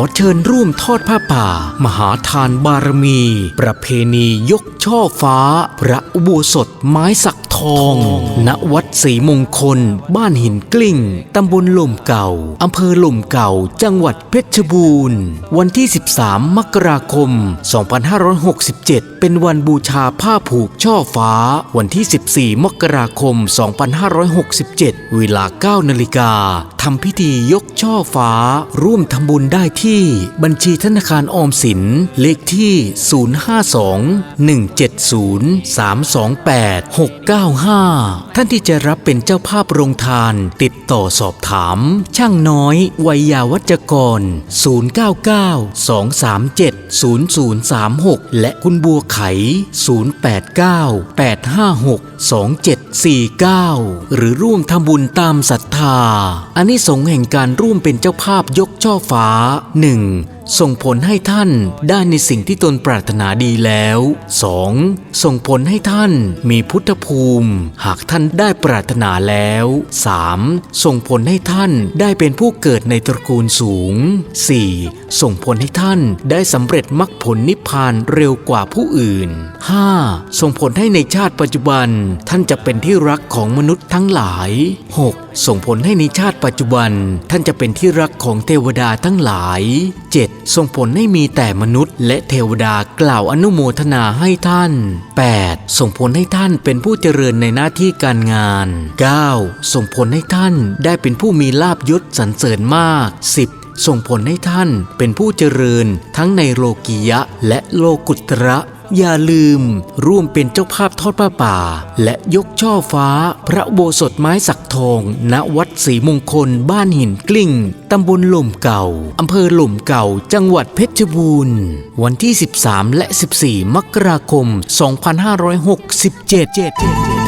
ขอเชิญร่วมทอดผ้าป่า มหาทานบารมี ประเพณียกช่อฟ้า พระอุโบสถไม้สัก ทอง ณ วัดศรีมงคล บ้านหินกลิ้ง ตำบลหล่มเก่า อำเภอหล่มเก่า จังหวัดเพชรบูรณ์ วันที่ 13 มกราคม 2567 เป็นวันบูชาผ้าผูกช่อฟ้า วันที่ 14 มกราคม 2567 เวลา 9 นาฬิกาทำพิธียกช่อฟ้า ร่วมทำบุญได้ที่บัญชีธนาคารออมสิน เลขที่ 05217032869 95 ท่านที่จะรับเป็นเจ้าภาพโรงทาน ติดต่อสอบถาม ช่างน้อย วัยยาวัจกร 099 237 0036 และคุณบัวไข 089 856 2749 หรือร่วมทำบุญตามศรัทธาอันนี้สงแห่งการร่วมเป็นเจ้าภาพยกช่อฟ้า 1. ส่งผลให้ท่านได้ในสิ่งที่ตนปรารถนาดีแล้ว 2. ส่งผลให้ท่านมีพุทธภูมิ หากท่านได้ปรารถนาแล้ว 3. ส่งผลให้ท่านได้เป็นผู้เกิดในตระกูลสูง 4. ส่งผลให้ท่านได้สำเร็จมรรคผลนิพพานเร็วกว่าผู้อื่น 5. ส่งผลให้ในชาติปัจจุบัน ท่านจะเป็นที่รักของมนุษย์ทั้งหลาย 6. ส่งผลให้ในชาติปัจจุบันท่านจะเป็นที่รักของเทวดาทั้งหลาย 7. ส่งผลให้มีแต่มนุษย์ และเทวดากล่าวอนุโมทนาให้ท่าน 8. ส่งผลให้ท่านเป็นผู้เจริญในหน้าที่การงาน 9. ส่งผลให้ท่านได้เป็นผู้มีลาบยศสรรเสริญมาก 10. ส่งผลให้ท่านเป็นผู้เจริญทั้งในโลกียะและโลกุตระ อย่าลืมร่วมเป็นเจ้าภาพทอดผ้าป่า และยกช่อฟ้าพระโบสถไม้สักทองณวัดศรีมงคลบ้านหินกลิ้ง ตำบลหล่มเก่า อำเภอหล่มเก่า จังหวัดเพชรบูรณ์วันที่ 13 และ 14 มกราคม 2567